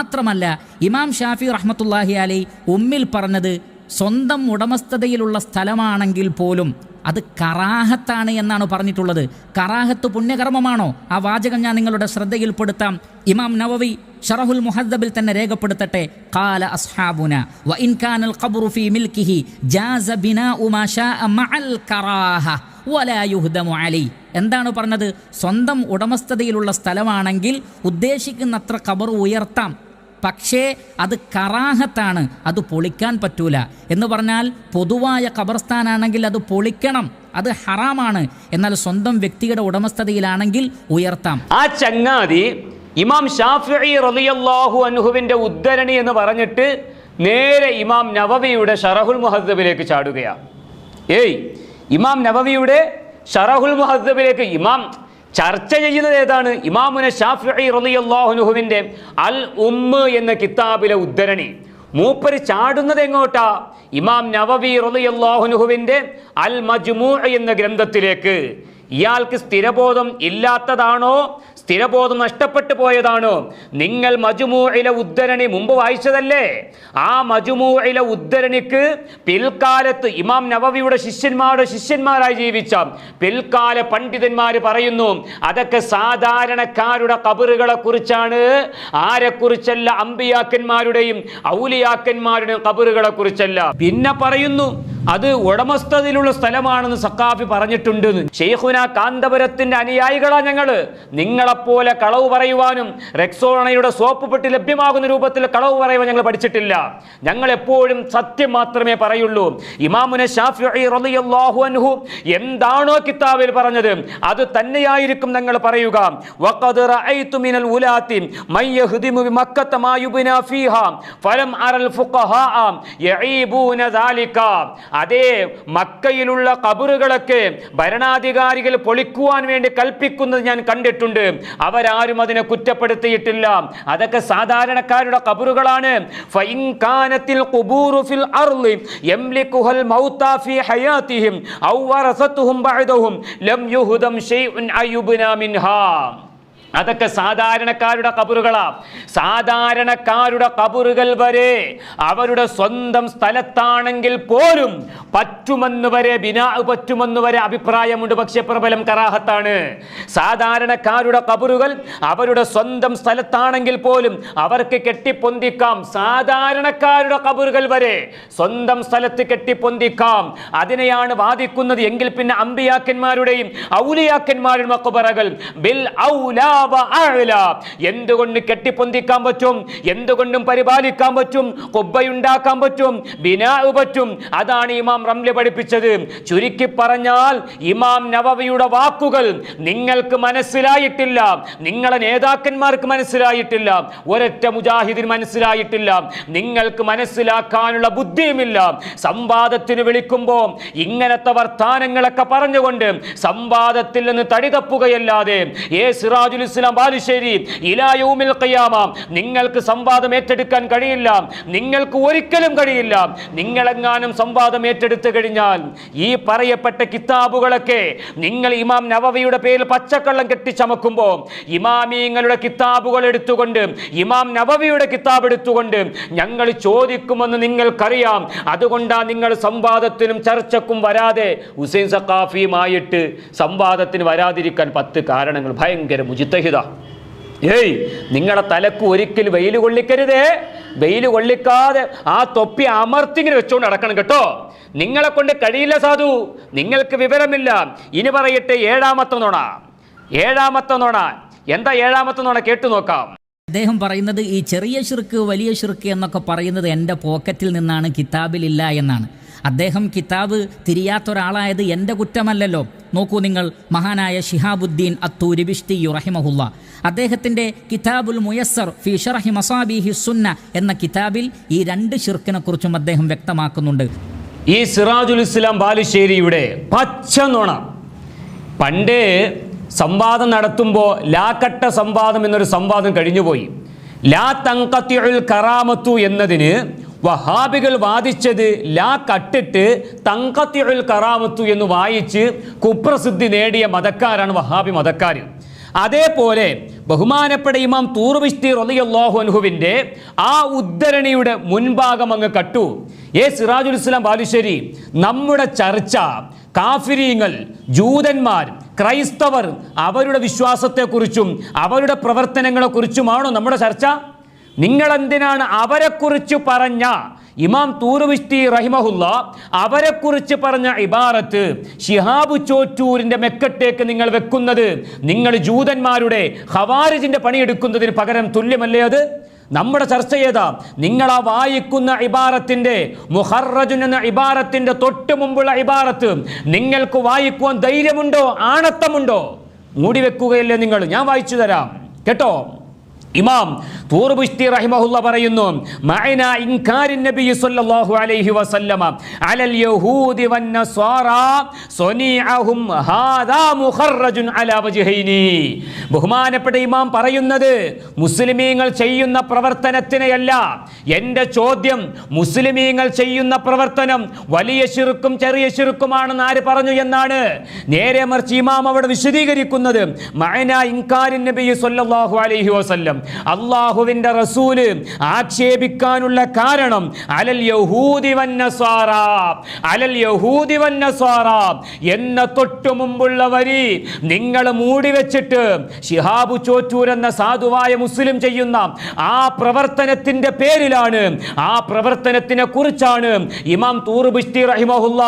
മാത്രമല്ല ഇമാം ഷാഫി റഹ്മത്തുല്ലാഹി അലൈ ഉമ്മിൽ പറഞ്ഞത് സ്വന്തം ഉടമസ്ഥതയിലുള്ള സ്ഥലമാണെങ്കിൽ പോലും അത് കറാഹത്താണ് എന്നാണ് പറഞ്ഞിട്ടുള്ളത്. കറാഹത്ത് പുണ്യകർമ്മമാണോ? ആ വാചകം ഞാൻ നിങ്ങളുടെ ശ്രദ്ധയിൽപ്പെടുത്താം ഇമാം നവവി ഷറഹുൽ മുഹദ്ദബിൽ തന്നെ രേഖപ്പെടുത്തട്ടെ. കാല അസ്ഹാബുന വ ഇൻ കാനൽ ഖബ്റു ഫീ മിൽക്കിഹി ജാസ ബിനാഉ മാ ശാഅ മഅൽ കറാഹ വലാ യുഹ്ദമു അലൈ. എന്താണ് പറഞ്ഞത്? സ്വന്തം ഉടമസ്ഥതയിലുള്ള സ്ഥലമാണെങ്കിൽ ഉദ്ദേശിക്കുന്നത്ര ഖബർ ഉയർത്താം. പക്ഷേ അത് കറാഹത്താണ് അത് പൊളിക്കാൻ പറ്റൂല. എന്ന് പറഞ്ഞാൽ പൊതുവായ ഖബർസ്ഥാനാണെങ്കിൽ അത് പൊളിക്കണം അത് ഹറാമാണ്. എന്നാൽ സ്വന്തം വ്യക്തിയുടെ ഉടമസ്ഥതയിലാണെങ്കിൽ ഉയർത്താം. ആ ചങ്ങാതി ഇമാം ഷാഫി അൻഹുവിന്റെ ഉദ്ധരണി എന്ന് പറഞ്ഞിട്ട് നേരെ ഇമാം നവവിയുടെ ഷറഹുൽ മുഹദ്ദബിലേക്ക് ചാടുകയാണ്. ഏയ് ഇമാം നവവിയുടെ ഷറഹുൽ മുഹദ്ദബിലേക്ക് ഇമാം ചർച്ച ചെയ്യുന്നത് ഏതാണ്? ഇമാമുന ഷാഫി റളിയല്ലാഹു അൻഹുവിന്റെ അൽ ഉമ്മ് എന്ന കിതാബിലെ ഉദ്ധരണി. മൂപ്പര് ചാടുന്നത് എങ്ങോട്ടാ? ഇമാം നവവി റളിയല്ലാഹു അൻഹുവിന്റെ അൽ മജ്മൂ എന്ന ഗ്രന്ഥത്തിലേക്ക്. ഇയാൾക്ക് സ്ഥിരബോധം ഇല്ലാത്തതാണോ? സ്ഥിരബോധം നഷ്ടപ്പെട്ടു പോയതാണ്. നിങ്ങൾ മജുമൂയിലെ ഉദ്ധരണി മുമ്പ് വായിച്ചതല്ലേ? ആ മജുമൂയിലെ ഉദ്ധരണിക്ക് പിൽക്കാലത്ത് ഇമാം നവവിയുടെ ശിഷ്യന്മാരുടെ ശിഷ്യന്മാരായി ജീവിച്ച പിൽക്കാല പണ്ഡിതന്മാർ പറയുന്നു അതൊക്കെ സാധാരണക്കാരുടെ കബറുകളെ കുറിച്ചാണ് ആരെക്കുറിച്ചല്ല അമ്പിയാക്കന്മാരുടെയും ഔലിയാക്കന്മാരുടെയും കബറുകളെ കുറിച്ചല്ല പിന്നെ പറയുന്നു അത് ഉടമസ്ഥതയിലുള്ള സ്ഥലമാണെന്ന് സക്കാഫി പറഞ്ഞിട്ടുണ്ട് ഷെയ്ഖുന കാന്തപുരത്തിന്റെ അനുയായികളാ ഞങ്ങൾ. നിങ്ങളെപ്പോലെ കളവ് പറയുവാനും റെക്സോണയുടെ സോപ്പ് പെട്ടി ലഭ്യമാകുന്ന രൂപത്തിൽ കളവ് പറയുവാൻ ഞങ്ങൾ പഠിച്ചിട്ടില്ല. ഞങ്ങൾ എപ്പോഴും സത്യം മാത്രമേ പറയുള്ളൂ. ഇമാമുന അൻഹു എന്താണോ കിതാബിൽ പറഞ്ഞത് അത് തന്നെയായിരിക്കും ഞങ്ങൾ പറയുക. ഫലം അറൽ ഫുഖഹാ യഈബൂന അതേ മക്കയിലുള്ള കബറുകളൊക്കെ ഭരണാധികാരികൾ പൊളിക്കുവാൻ വേണ്ടി കൽപ്പിക്കുന്നത് ഞാൻ കണ്ടിട്ടുണ്ട്. അവരാരും അതിനെ കുറ്റപ്പെടുത്തിയിട്ടില്ല. അതൊക്കെ സാധാരണക്കാരുടെ കബറുകളാണ്. അതൊക്കെ സാധാരണക്കാരുടെ കബറുകളാ. സാധാരണക്കാരുടെ കബറുകൾ വരെ അവരുടെ സ്വന്തം സ്ഥലത്താണെങ്കിൽ പോലും പറ്റുമെന്ന് വരെ ബിനാ പറ്റുമെന്ന് വരെ അഭിപ്രായമുണ്ട്. പക്ഷെ പ്രബലം കറാഹത്താണ്. സാധാരണക്കാരുടെ കബറുകൾ അവരുടെ സ്വന്തം സ്ഥലത്താണെങ്കിൽ പോലും അവർക്ക് കെട്ടിപ്പൊന്തിക്കാം. സാധാരണക്കാരുടെ കബറുകൾ വരെ സ്വന്തം സ്ഥലത്ത് കെട്ടിപ്പൊന്തിക്കാം. അതിനെയാണ് വാദിക്കുന്നത് എങ്കിൽ പിന്നെ അമ്പിയാക്കന്മാരുടെയും ഔലിയാക്കന്മാരുടെ മക്കുപറകൾ ബിൽ ഔലാ. എന്തുകൊണ്ട് കെട്ടിപ്പൊന്തിക്കാൻ പറ്റും? എന്തുകൊണ്ടും പരിപാലിക്കാൻ പറ്റും? കൊബ്ബയുണ്ടാക്കാൻ പറ്റും? ബിനാവ് പറ്റും? അതാണ് ഇമാം റംലി പഠിപ്പിച്ചത്. ചുരുക്കി പറഞ്ഞാൽ ഇമാം നവവിയുടെ വാക്കുകൾ നിങ്ങൾക്ക് മനസ്സിലായിട്ടില്ല. നിങ്ങളെ നേതാക്കന്മാർക്ക് മനസ്സിലായിട്ടില്ല. ഒരൊറ്റ മുജാഹിദിന് മനസ്സിലായിട്ടില്ല. നിങ്ങൾക്ക് മനസ്സിലാക്കാനുള്ള ബുദ്ധിയുമില്ല. സംവാദത്തിന് വിളിക്കുമ്പോൾ ഇങ്ങനത്തെ വർത്താനങ്ങളൊക്കെ പറഞ്ഞുകൊണ്ട് സംവാദത്തിൽ നിന്ന് തടിതപ്പുകയല്ലാതെ ഏ സിറാജുൽ ഇസ്ലാം ബാലുശ്ശേരി ഇലായൂമിൽ കയ്യാമാം നിങ്ങൾക്ക് സംവാദം ഏറ്റെടുക്കാൻ കഴിയില്ല നിങ്ങൾക്ക് ഒരിക്കലും കഴിയില്ല നിങ്ങളെങ്ങാനും സംവാദം ഏറ്റെടുത്തു കഴിഞ്ഞാൽ ഈ പറയപ്പെട്ട കിതാബുകളൊക്കെ നിങ്ങൾ ഇമാം നവവിയുടെ പേരിൽ പച്ചക്കള്ളം കെട്ടിച്ചമക്കുമ്പോൾ ഇമാമീങ്ങളുടെ കിതാബുകൾ എടുത്തുകൊണ്ട് ഇമാം നവവിയുടെ കിതാബ് എടുത്തുകൊണ്ട് ഞങ്ങൾ ചോദിക്കുമെന്ന് നിങ്ങൾക്കറിയാം. അതുകൊണ്ടാണ് നിങ്ങൾ സംവാദത്തിനും ചർച്ചക്കും വരാതെ ഹുസൈൻ സക്കാഫിയുമായിട്ട് സംവാദത്തിന് വരാതിരിക്കാൻ പത്ത് കാരണങ്ങൾ ഭയങ്കര മുജിത്തഹിത ഏയ് നിങ്ങളുടെ തലക്ക് ഒരിക്കൽ വെയിൽ കൊള്ളിക്കരുതേ. വെയിൽ കൊള്ളിക്കാതെ ആ തൊപ്പി അമർത്തിങ്ങനെ വെച്ചുകൊണ്ട് നടക്കണം കേട്ടോ. നിങ്ങളെ കൊണ്ട് കഴിയില്ല സാധു. നിങ്ങൾക്ക് വിവരമില്ല. ഇനി പറയട്ടെ ഏഴാമത്തെ നോണ. ഏഴാമത്തെ നോണ. എന്താ ഏഴാമത്തെ നോണ കേട്ടു നോക്കാം. അദ്ദേഹം പറയുന്നത് ഈ ചെറിയ ഷിർക്ക് വലിയ ഷിർക്ക് എന്നൊക്കെ പറയുന്നത് എന്റെ പോക്കറ്റിൽ നിന്നാണ് കിതാബിലില്ല എന്നാണ്. അദ്ദേഹം കിതാബ് തിരിയാത്ത ഒരാളായത് എന്റെ കുറ്റമല്ലല്ലോ. നോക്കൂ നിങ്ങൾ മഹാനായ ഷിഹാബുദ്ദീൻ അത്തൂരി ബിഷ്തി റഹിമഹുല്ല. അദ്ദേഹത്തിന്റെ കിതാബുൽ മുയസ്സർ ഫി ഷറഹി മസാബിഹി സുന്ന എന്ന കിതാബിൽ ഈ രണ്ട് ഷിർക്കിനെക്കുറിച്ചും അദ്ദേഹം വ്യക്തമാക്കുന്നുണ്ട്. ഈ സിറാജുൽ ഇസ്ലാം ബാലുശ്ശേരിയുടെ പച്ച നുണ. പണ്ട് സംവാദം നടത്തുമ്പോൾ ലാക്കട്ട സംവാദം എന്നൊരു സംവാദം കഴിഞ്ഞുപോയി. ലാ തങ്കത്തിയുൽ കറാമത്തു എന്നതിന് വഹാബികൾ വാദിച്ചത് ലാ കട്ടിട്ട് തങ്കത്തിയുൽ കറാമത്തു എന്ന് വായിച്ച് കുപ്രസിദ്ധി നേടിയ മതക്കാരാണ് വഹാബി മതക്കാർ അതേപോലെ ബഹുമാനപ്പെട്ട ഇമാം തൂർബിസ്തി റളിയല്ലാഹു അൻഹുവിന്റെ ആ ഉദ്ധരണിയുടെ മുൻഭാഗം അങ്ങ് കട്ടു. ഏ സിറാജുൽ ഇസ്ലാം ബാലുശ്ശേരി നമ്മുടെ ചർച്ച കാഫിരീങ്ങൾ ജൂതന്മാർ ക്രൈസ്തവർ അവരുടെ വിശ്വാസത്തെക്കുറിച്ചും അവരുടെ പ്രവർത്തനങ്ങളെക്കുറിച്ചുമാണോ നമ്മുടെ ചർച്ച? നിങ്ങളെന്തിനാണ് അവരെക്കുറിച്ച് പറഞ്ഞ? ഇമാം തൂറുവിഷ്ടി റഹിമഹുല്ല അവരെക്കുറിച്ച് പറഞ്ഞ ഇബാറത്ത് ഷിഹാബു ചോറ്റൂരിന്റെ മെക്കട്ടേക്ക് നിങ്ങൾ വെക്കുന്നത് നിങ്ങൾ ജൂതന്മാരുടെ ഹവാരിജിന്റെ പണിയെടുക്കുന്നതിന് പകരം തുല്യമല്ലേ അത്? നമ്മുടെ ചർച്ച ചെയ്താ നിങ്ങൾ ആ വായിക്കുന്ന ഇബാറത്തിന്റെ മുഹറജുൻ എന്ന ഇബാറത്തിന്റെ തൊട്ട് മുമ്പുള്ള ഇബാറത്ത് നിങ്ങൾക്ക് വായിക്കുവാൻ ധൈര്യമുണ്ടോ? ആണത്തമുണ്ടോ? മൂടി വെക്കുകയല്ലേ നിങ്ങൾ? ഞാൻ വായിച്ചു തരാം. കേട്ടോ? ഇമാം തൂർബുഷ്തി റഹിമഹുല്ല പറയുന്നു മഅന ഇൻകാരിൻ നബി സല്ലല്ലാഹു അലൈഹി വസല്ലമ അലൽ യഹൂദി വൻ നസ്വാറ സനീഅഹും ഹാദാ മുഖറജുൻ അലാ വജ്ഹൈനി. ബഹുമാനപ്പെട്ട ഇമാം പറയുന്നത് മുസ്ലിമീങ്ങൾ ചെയ്യുന്ന പ്രവർത്തനത്തിനെയല്ല എന്റെ ചോദ്യം മുസ്ലിമീങ്ങൾ ചെയ്യുന്ന പ്രവർത്തനം വലിയ ശിർക്കും ചെറിയ ശിർക്കുമാണെന്ന് ആര് പറഞ്ഞു എന്നാണ്. നേരെ മറിച്ച് ഇമാം അവിടെ വിശദീകരിക്കുന്നത് മഅന ഇൻകാരിൻ നബി സല്ലല്ലാഹു അലൈഹി വസല്ലം അള്ളാഹുവിന്റെ റസൂൽ ആക്ഷേപിക്കാനുള്ള കാരണം അലൽ യഹൂദി വന്നസ്വാറ അലൽ യഹൂദി വന്നസ്വാറ എന്ന തൊട്ടു മുമ്പുള്ള വരി നിങ്ങൾ മൂടി വെച്ചിട്ട് ഷിഹാബു ചോറ്റൂർ എന്ന സാധുവായ മുസ്ലിം ചെയ്യുന്ന ആ പ്രവർത്തനത്തിന്റെ പേരിലാണ് ആ പ്രവർത്തനത്തിനെ കുറിച്ചാണ് ഇമാം തൂർബിഷ്തി റഹിമഹുല്ല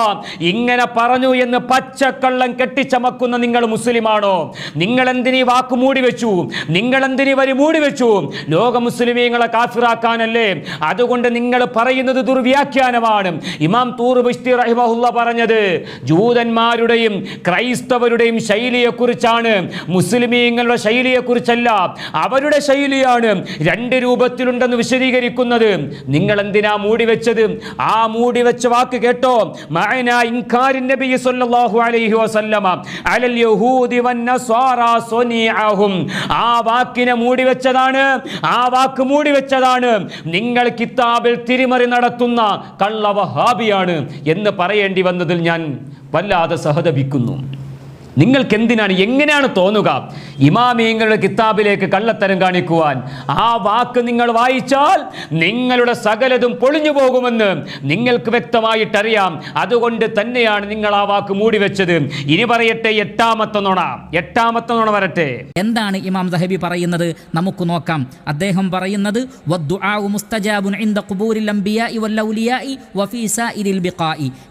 ഇങ്ങനെ പറഞ്ഞു എന്ന് പച്ചക്കള്ളം കെട്ടിച്ചമക്കുന്ന നിങ്ങൾ മുസ്ലിമാണോ? നിങ്ങൾ എന്തിനീ വാക്ക് മൂടി വെച്ചു? നിങ്ങൾ എന്തിനീ വരി മൂടി വെച്ചു. ലോക മുസ്ലിമീങ്ങളെ കാഫിറാക്കാനല്ലേ? അതുകൊണ്ട് നിങ്ങൾ പറയുന്നത് ദുർവ്യാഖ്യാനമാണ്. ഇമാം തൂർബിഷ്തി റഹിമഹുല്ല പറഞ്ഞത് ജൂതന്മാരുടെയും ക്രൈസ്തവരുടെയും ശൈലിയെക്കുറിച്ചാണ്. മുസ്ലിമീങ്ങളുടെ ശൈലിയെക്കുറിച്ചല്ല അവരുടെ ശൈലിയാണ് രണ്ട് രൂപത്തിലുണ്ടെന്ന് വിശദീകരിക്കുന്നത്. നിങ്ങൾ എന്തിനാ മൂടി വെച്ചത്? ആ മൂടി വെച്ച വാക്ക് കേട്ടോ. ആ വാക്കിനെ മൂടി വെച്ചതാണ്. ആ വാക്ക് മൂടി വെച്ചതാണ്. നിങ്ങൾ കിതാബിൽ തിരിമറി നടത്തുന്ന കള്ളവഹാബിയാണ് എന്ന് പറയേണ്ടി വന്നതിൽ ഞാൻ വല്ലാതെ സഹതപിക്കുന്നു. നിങ്ങൾക്ക് എന്തിനാണ് എങ്ങനെയാണ് തോന്നുക? ഇമാമിയങ്ങളുടെ കിതാബിലേക്ക് കള്ളത്തരം കാണിക്കുവാൻ. ആ വാക്ക് നിങ്ങൾ വായിച്ചാൽ നിങ്ങളുടെ സകലതും പൊളിഞ്ഞു പോകുമെന്ന് നിങ്ങൾക്ക് വ്യക്തമായിട്ടറിയാം. അതുകൊണ്ട് തന്നെയാണ് നിങ്ങൾ ആ വാക്ക് മൂടി വെച്ചത്. ഇനി പറയട്ടെ എട്ടാമത്തെ നുണ. എട്ടാമത്തെ നുണ വരട്ടെ. എന്താണ് ഇമാം ദഹബി പറയുന്നത്? നമുക്ക് നോക്കാം. അദ്ദേഹം പറയുന്നത്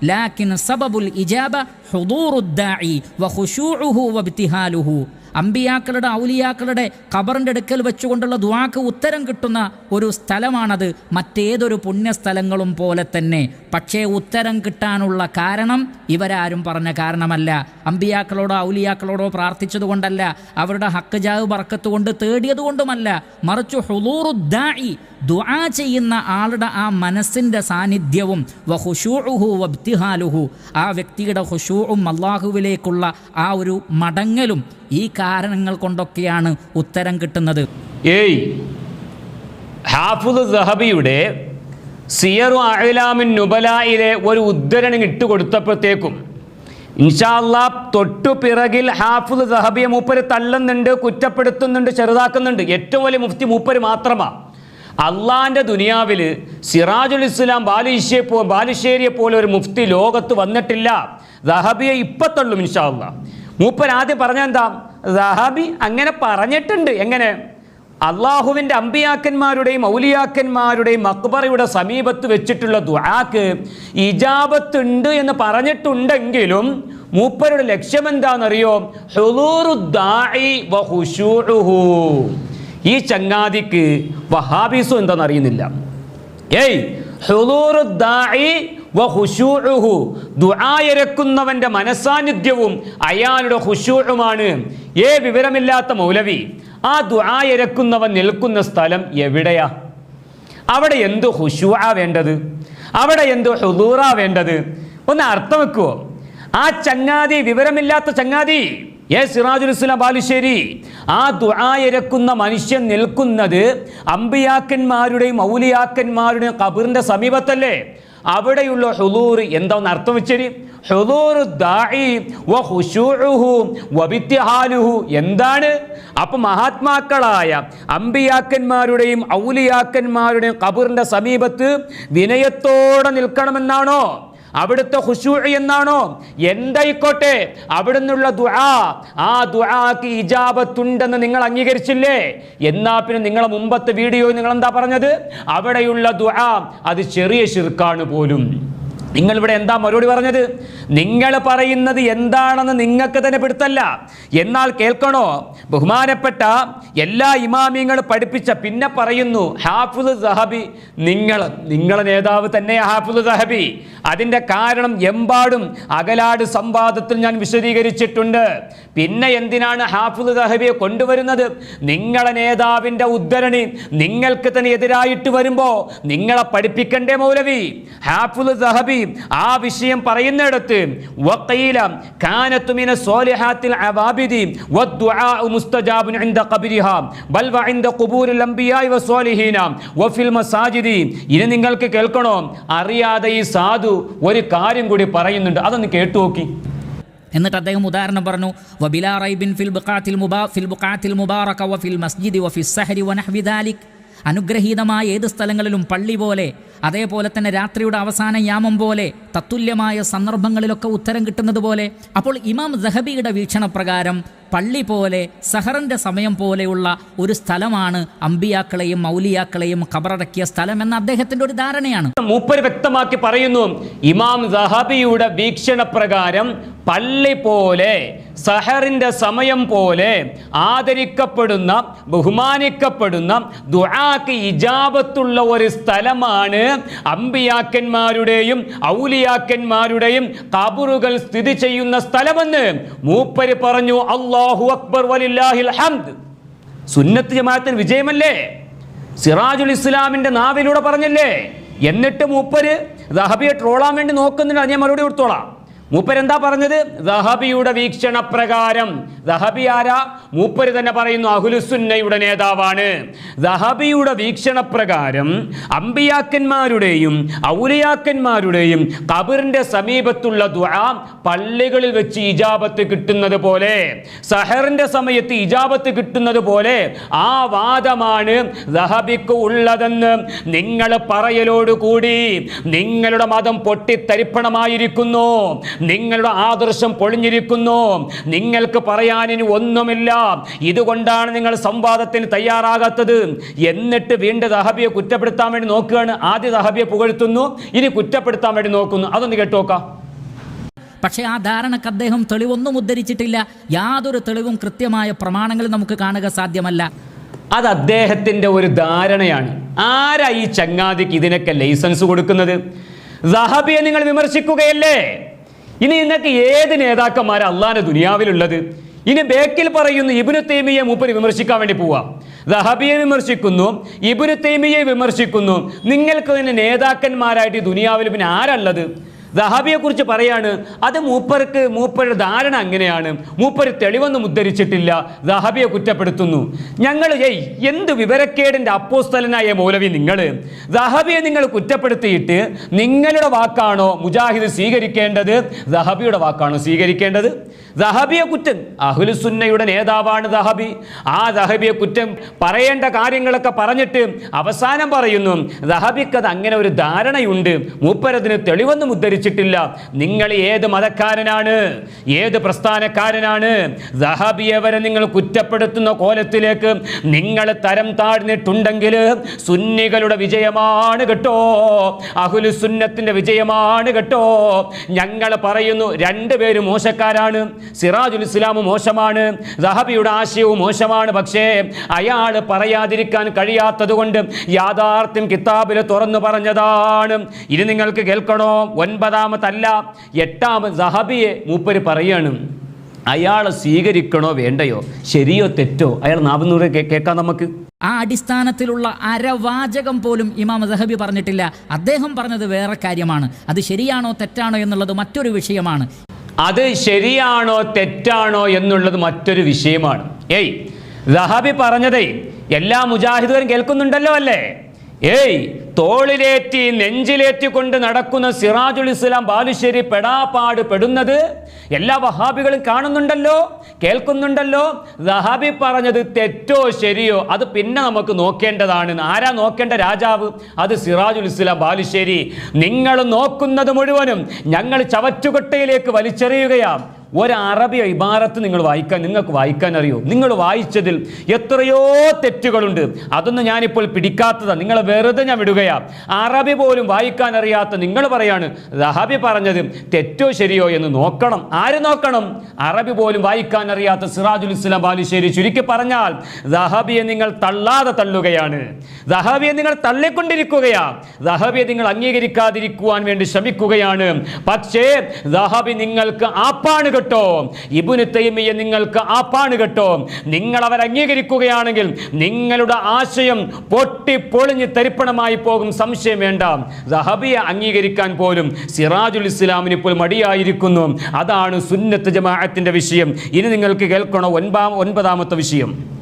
ലാകിൻ സബബുൽ ഇജാബ حضور الداعي وخشوعه وابتهاله. അമ്പിയാക്കളുടെ ഔലിയാക്കളുടെ ഖബറിന്റെ അടുക്കൽ വെച്ചുകൊണ്ടുള്ള ദുവാക്ക് ഉത്തരം കിട്ടുന്ന ഒരു സ്ഥലമാണത്. മറ്റേതൊരു പുണ്യസ്ഥലങ്ങളും പോലെ തന്നെ. പക്ഷേ ഉത്തരം കിട്ടാനുള്ള കാരണം ഇവരാരും പറഞ്ഞ കാരണമല്ല. അമ്പിയാക്കളോടോ ഔലിയാക്കളോടോ പ്രാർത്ഥിച്ചതുകൊണ്ടല്ല. അവരുടെ ഹക്ക് ജാവ് ബർക്കത്ത് കൊണ്ട് തേടിയതുകൊണ്ടുമല്ല. മറിച്ച് ഹുലൂറുദ്ദായി ദുആ ചെയ്യുന്ന ആളുടെ ആ മനസ്സിന്റെ സാന്നിധ്യവും വഹുഷൂഹു വബ്തിഹാലുഹു ആ വ്യക്തിയുടെ ഹുഷൂവും അള്ളാഹുവിലേക്കുള്ള ആ ഒരു മടങ്ങലും ഈ കാരണങ്ങൾ കൊണ്ടൊക്കെയാണ് ഉത്തരം കിട്ടുന്നത്. ഏയ് ഹാഫുദ് സഹബിയുടെ സിയറു അഹ്ലാമിൻ നുബലായിലെ ഒരു ഉദ്ധരണി ഇട്ടുകൊടുത്തപ്പോഴത്തേക്കും ഇൻഷാല്ലാ തൊട്ടു പിറകിൽ ഹാഫുദ് സഹബിയെ മൂപ്പര് തള്ളുന്നുണ്ട് കുറ്റപ്പെടുത്തുന്നുണ്ട് ചെറുതാക്കുന്നുണ്ട്. ഏറ്റവും വലിയ മുഫ്തി മൂപ്പര് മാത്രമാണ് അള്ളാന്റെ ദുനിയാവിൽ സിറാജുൽ ഇസ്ലാം ബാലുശ്ശിയെ പോ ബാലുശ്ശേരിയെ പോലെ ഒരു മുഫ്തി ലോകത്ത് വന്നിട്ടില്ല. ദഹബിയെ ഇപ്പത്തള്ളും ഇൻഷാല്ല മൂപ്പൻ ആദ്യം പറഞ്ഞ എന്താ? സഹാബി അങ്ങനെ പറഞ്ഞിട്ടുണ്ട്. എങ്ങനെ? അള്ളാഹുവിന്റെ അമ്പിയാക്കന്മാരുടെയും ഔലിയാക്കന്മാരുടെയും മക്ബറയുടെ സമീപത്ത് വെച്ചിട്ടുള്ള ദുആക്ക് ഇജാബത്തുണ്ട് എന്ന് പറഞ്ഞിട്ടുണ്ടെങ്കിലും മൂപ്പരുടെ ലക്ഷ്യം എന്താണെന്നറിയോ. ഈ ചങ്ങാതിക്ക് വഹാബീസും എന്താണെന്ന് അറിയുന്നില്ല ഏയ് ദുആയിരക്കുന്നവന്റെ മനസാന്നിധ്യവും അയാളുടെ ഖുശൂഉമാണ് ഏ വിവരമില്ലാത്ത മൗലവി ആ ദുആയരക്കുന്നവൻ നിൽക്കുന്ന സ്ഥലം എവിടെയാ? അവിടെ എന്ത് ഹുഷുആ വേണ്ടത്? അവിടെ എന്ത് ഹുദൂറാ വേണ്ടത്? ഒന്ന് അർത്ഥം വെക്കുവോ? ആ ചങ്ങാതി വിവരമില്ലാത്ത ചങ്ങാതി ഏ സിറാജുൽ ഇസ്ലാം ബാലുശ്ശേരി ആ ദുആയിരക്കുന്ന മനുഷ്യൻ നിൽക്കുന്നത് അമ്പിയാക്കന്മാരുടെയും മൗലിയാക്കന്മാരുടെയും കബറിന്റെ സമീപത്തല്ലേ? അവിടെയുള്ള ഹുദൂർ എന്താന്ന് അർത്ഥം വെച്ചരി? എന്താണ്? അപ്പൊ മഹാത്മാക്കളായ അമ്പിയാക്കന്മാരുടെയും ഔലിയാക്കന്മാരുടെയും കബൂറിന്റെ സമീപത്ത് വിനയത്തോടെ നിൽക്കണമെന്നാണോ? അവിടുത്തെ ഖുശൂ എന്നാണോ? എന്തായിക്കോട്ടെ? അവിടുന്നുള്ള ദുആ. ആ ദുആക്ക് ഇജാബത്തുണ്ടെന്ന് നിങ്ങൾ അംഗീകരിച്ചില്ലേ? എന്നാ പിന്നെ നിങ്ങളെ മുമ്പത്തെ വീഡിയോയിൽ നിങ്ങൾ എന്താ പറഞ്ഞത്? അവിടെയുള്ള ദുആ അത് ചെറിയ ശിർക്കാണ് പോലും. നിങ്ങൾ ഇവിടെ എന്താ മറുപടി പറഞ്ഞത്? നിങ്ങൾ പറയുന്നത് എന്താണെന്ന് നിങ്ങൾക്ക് തന്നെ പിടുത്തല്ല. എന്നാൽ കേൾക്കണോ? ബഹുമാനപ്പെട്ട എല്ലാ ഇമാമിയങ്ങളും പഠിപ്പിച്ച പിന്നെ പറയുന്നു ഹാഫുദ് സഹബി നിങ്ങൾ നിങ്ങളെ നേതാവ് തന്നെ ഹാഫുദ് സഹബി. അതിന്റെ കാരണം എമ്പാടും അകലാട് സംവാദത്തിൽ ഞാൻ വിശദീകരിച്ചിട്ടുണ്ട്. പിന്നെ എന്തിനാണ് ഹാഫുദ് സഹബിയെ കൊണ്ടുവരുന്നത്? നിങ്ങളെ നേതാവിന്റെ ഉദ്ധരണി നിങ്ങൾക്ക് തന്നെ എതിരായിട്ട് വരുമ്പോൾ നിങ്ങളെ പഠിപ്പിക്കണ്ടേ മൗലവി? ഹാഫുദ് സഹബി ആ വിഷയം പറയുന്നിടത്ത് വഫിൽ ഇനി നിങ്ങൾക്ക് കേൾക്കണോ? അറിയാതെ ഈ സാധു ഒരു കാര്യം കൂടി പറയുന്നുണ്ട്. അതൊന്ന് കേട്ടു നോക്കി. എന്നിട്ട് അദ്ദേഹം ഉദാഹരണം പറഞ്ഞു വബിലാ റൈബിൻ ഫിൽ ബുഖാത്തിൽ മുബാ ഫിൽ ബുഖാത്തിൽ മുബാറക വഫിൽ മസ്ജിദി വഫി സഹരി വനഹ്വി ദാലിക്. അനുഗ്രഹീതമായ ഏത് സ്ഥലങ്ങളിലും പള്ളി പോലെ അതേപോലെ തന്നെ രാത്രിയുടെ അവസാന യാമം പോലെ തത്തുല്യമായ സന്ദർഭങ്ങളിലൊക്കെ ഉത്തരം കിട്ടുന്നത് പോലെ അപ്പോൾ ഇമാം ദഹബിയുടെ വീക്ഷണപ്രകാരം പള്ളി പോലെ സഹറിന്റെ സമയം പോലെയുള്ള ഒരു സ്ഥലമാണ് അമ്പിയാക്കളെയും മൗലിയാക്കളെയും ഖബറടക്കിയ സ്ഥലം എന്ന അദ്ദേഹത്തിന്റെ ഒരു ധാരണയാണ്. മൂപ്പർ വ്യക്തമാക്കി പറയുന്നു ഇമാം സഹബിയുടെ വീക്ഷണപ്രകാരം പള്ളി പോലെ സഹറിന്റെ സമയം പോലെ ആദരിക്കപ്പെടുന്ന ബഹുമാനിക്കപ്പെടുന്ന ദുആക്ക് ഇജാബത്തുള്ള ഒരു സ്ഥലമാണ് അമ്പിയാക്കന്മാരുടെയും ഔലിയാക്കന്മാരുടെയും കബറുകൾ സ്ഥിതി ചെയ്യുന്ന സ്ഥലമെന്ന് മൂപ്പര് പറഞ്ഞു അല്ലാഹു അക്ബർ വലില്ലാഹിൽ ഹംദ്. സുന്നത്ത് ജമാഅത്തിന് വിജയമല്ലേ? സിറാജുൽ ഇസ്ലാമിന്റെ നാവിലൂടെ പറഞ്ഞല്ലേ? എന്നിട്ട് മൂപ്പര് റഹബിയെ ട്രോളാൻ വേണ്ടി നോക്കുന്നുണ്ട് അത് ഞാൻ മറുപടി കൊടുത്തോളാം. മൂപ്പര് എന്താ പറഞ്ഞത്? ദഹബിയുടെ വീക്ഷണ പ്രകാരം ദഹബി ആരാ? മൂപ്പര് തന്നെ പറയുന്നു അഹുലുസുന്നയുടെ നേതാവാണ്. ദഹബിയുടെ വീക്ഷണ പ്രകാരം അമ്പിയാക്കന്മാരുടെയും ഔലിയാക്കന്മാരുടെയും കബറിന്റെ സമീപത്തുള്ള ദുആ പള്ളികളിൽ വെച്ച് ഇജാബത്ത് കിട്ടുന്നത് പോലെ സഹറിന്റെ സമയത്ത് ഇജാബത്ത് കിട്ടുന്നത് പോലെ ആ വാദമാണ് ദഹബിക്ക് ഉള്ളതെന്ന് നിങ്ങൾ പറയലോടുകൂടി. നിങ്ങളുടെ മതം പൊട്ടിത്തരിപ്പണമായിരിക്കുന്നു. നിങ്ങളുടെ ആദർശം പൊളിഞ്ഞിരിക്കുന്നു. നിങ്ങൾക്ക് പറയാൻ ഇനി ഒന്നുമില്ല. ഇതുകൊണ്ടാണ് നിങ്ങൾ സംവാദത്തിന് തയ്യാറാകാത്തത്. എന്നിട്ട് വീണ്ടും ദഹബിയെ കുറ്റപ്പെടുത്താൻ വേണ്ടി നോക്കുകയാണ്. ആദ്യ ദഹബിയെ പുകഴ്ത്തുന്നു ഇനി കുറ്റപ്പെടുത്താൻ വേണ്ടി നോക്കുന്നു. അതൊന്ന് കേട്ടോക്കാം പക്ഷേ ആ ധാരണക്ക് അദ്ദേഹം തെളിവൊന്നും ഉദ്ധരിച്ചിട്ടില്ല. യാതൊരു തെളിവും കൃത്യമായ പ്രമാണങ്ങൾ നമുക്ക് കാണുക സാധ്യമല്ല. അത് അദ്ദേഹത്തിന്റെ ഒരു ധാരണയാണ്. ആരാ ഈ ചങ്ങാതിക്ക് ഇതിനൊക്കെ ലൈസൻസ് കൊടുക്കുന്നത്? സഹബിയെ നിങ്ങൾ വിമർശിക്കുകയല്ലേ? ഇനി നിങ്ങൾക്ക് ഏത് നേതാക്കന്മാരാ അള്ളാന്റെ ദുനിയാവിലുള്ളത്? ഇനി ബേക്കിൽ പറയുന്നു ഇബിനു തൈമിയെ മൂപ്പര് വിമർശിക്കാൻ വേണ്ടി പോവാം. ദഹബിയെ വിമർശിക്കുന്നു ഇബിനു തൈമിയെ വിമർശിക്കുന്നു. നിങ്ങൾക്ക് തന്നെ നേതാക്കന്മാരായിട്ട് ദുനിയാവിൽ പിന്നെ ആരള്ളത് ദഹാബിയെ കുറിച്ച് പറയാണ് അത് മൂപ്പർക്ക് മൂപ്പരുടെ ധാരണ അങ്ങനെയാണ്. മൂപ്പർ തെളിവൊന്നും ഉദ്ധരിച്ചിട്ടില്ല. ദഹാബിയെ കുറ്റപ്പെടുത്തുന്നു. ഞങ്ങൾ ഏയ് എന്ത് വിവരക്കേടിന്റെ അപ്പോസ്തലനായ മൗലവി നിങ്ങൾ ദഹാബിയെ നിങ്ങൾ കുറ്റപ്പെടുത്തിയിട്ട് നിങ്ങളുടെ വാക്കാണോ മുജാഹിദ് സ്വീകരിക്കേണ്ടത്? ദഹബിയുടെ വാക്കാണോ സ്വീകരിക്കേണ്ടത്? ദഹബിയെ കുറ്റം അഹുലുസുന്നയുടെ നേതാവാണ് ദഹബി. ആ ദഹബിയെ കുറ്റം പറയേണ്ട കാര്യങ്ങളൊക്കെ പറഞ്ഞിട്ട് അവസാനം പറയുന്നു ദഹബിക്കത് അങ്ങനെ ഒരു ധാരണയുണ്ട്. മൂപ്പരതിന് തെളിവൊന്നും ഉദ്ധരിച്ചിട്ടില്ല നിങ്ങൾ ഏത് മതക്കാരനാണ്? ഏത് പ്രസ്ഥാനക്കാരനാണ്? സഹബിയവരെ വരെ നിങ്ങൾ കുറ്റപ്പെടുത്തുന്ന കോലത്തിലേക്ക് നിങ്ങൾ തരം താഴ്ന്നിട്ടുണ്ടെങ്കിൽ സുന്നികളുടെ വിജയമാണ് കേട്ടോ. അഹുലു സുന്നത്തിന്റെ വിജയമാണ് കേട്ടോ. ഞങ്ങൾ പറയുന്നു രണ്ടുപേരും മോശക്കാരാണ്. സിറാജുൽ ഇസ്ലാം മോശമാണ്. ദഹബിയുടെ ആശയവും മോശമാണ്. പക്ഷേ അയാൾ പറയാതിരിക്കാൻ കഴിയാത്തതുകൊണ്ട് യാഥാർത്ഥ്യം കിതാബിൽ തുറന്നു പറഞ്ഞതാണ്. ഇനി നിങ്ങൾക്ക് കേൾക്കണോ? ഒൻപതാമത്തല്ല എട്ടാമത് സഹബിയെ മൂപ്പര് പറയാണ് അയാളെ സ്വീകരിക്കണോ വേണ്ടയോ? ശരിയോ തെറ്റോ? അയാൾ നാവുന്നൂറ് കേൾക്കാം നമുക്ക്. ആ അടിസ്ഥാനത്തിലുള്ള അരവാചകം പോലും ഇമാം സഹബി പറഞ്ഞിട്ടില്ല. അദ്ദേഹം പറഞ്ഞത് വേറെ കാര്യമാണ്. അത് ശരിയാണോ തെറ്റാണോ എന്നുള്ളത് മറ്റൊരു വിഷയമാണ്. അത് ശരിയാണോ തെറ്റാണോ എന്നുള്ളത് മറ്റൊരു വിഷയമാണ്. ഏയ് സഹബി പറഞ്ഞതേ എല്ലാ മുജാഹിദുകാരും കേൾക്കുന്നുണ്ടല്ലോ അല്ലേ? ഏയ് തോളിലേറ്റി നെഞ്ചിലേറ്റി കൊണ്ട് നടക്കുന്ന സിറാജുൽ ഇസ്ലാം ബാലുശ്ശേരി പെടാപാട് പെടുന്നത് എല്ലാ വഹാബികളും കാണുന്നുണ്ടല്ലോ കേൾക്കുന്നുണ്ടല്ലോ. വഹാബി പറഞ്ഞത് തെറ്റോ ശരിയോ അത് പിന്നെ നമുക്ക് നോക്കേണ്ടതാണ്. ആരാ നോക്കേണ്ട രാജാവ്? അത് സിറാജുൽ ഇസ്ലാം ബാലുശ്ശേരി. നിങ്ങൾ നോക്കുന്നത് മുഴുവനും ഞങ്ങൾ ചവറ്റുകൊട്ടയിലേക്ക് വലിച്ചെറിയുകയാണ്. ഒരു അറബി ഇബാറത്ത് നിങ്ങൾ വായിക്കാൻ നിങ്ങൾക്ക് വായിക്കാൻ അറിയോ? നിങ്ങൾ വായിച്ചതിൽ എത്രയോ തെറ്റുകളുണ്ട്. അതൊന്നും ഞാനിപ്പോൾ പിടിക്കാത്തതാണ് നിങ്ങളെ വെറുതെ ഞാൻ വിടുകയാണ് അറബി പോലും വായിക്കാൻ അറിയാത്ത നിങ്ങൾ പറയാണ് റഹബി പറഞ്ഞത് തെറ്റോ ശരിയോ എന്ന് നോക്കണം. ആര് നോക്കണം? അറബി പോലും വായിക്കാൻ അറിയാത്ത സിറാജുൽ ഇസ്ലാം ബാലുശ്ശേരി ചുരുക്കി പറഞ്ഞാൽ റഹബിയെ നിങ്ങൾ തള്ളാതെ തള്ളുകയാണ്. റഹബിയെ നിങ്ങൾ തള്ളിക്കൊണ്ടിരിക്കുകയാണ് റഹബിയെ നിങ്ങൾ അംഗീകരിക്കാതിരിക്കുവാൻ വേണ്ടി ശ്രമിക്കുകയാണ്. പക്ഷേ റഹബി നിങ്ങൾക്ക് ആപ്പാണ് കേട്ടോ. ഇബുന് നിങ്ങൾക്ക് ആപ്പാണ് കേട്ടോ. നിങ്ങൾ അവർ അംഗീകരിക്കുകയാണെങ്കിൽ നിങ്ങളുടെ ആശയം പൊട്ടി പൊളിഞ്ഞ് തരിപ്പണമായി പോകും. സംശയം വേണ്ട. റഹബിയെ അംഗീകരിക്കാൻ പോലും സിറാജുൽ ഇസ്ലാമിന് ഇപ്പോൾ മടിയായിരിക്കുന്നു. അതാണ് സുന്നത്ത് ജമാഅത്തിന്റെ വിഷയം. ഇനി നിങ്ങൾക്ക് കേൾക്കണോ ഒൻപാ ഒൻപതാമത്തെ വിഷയം?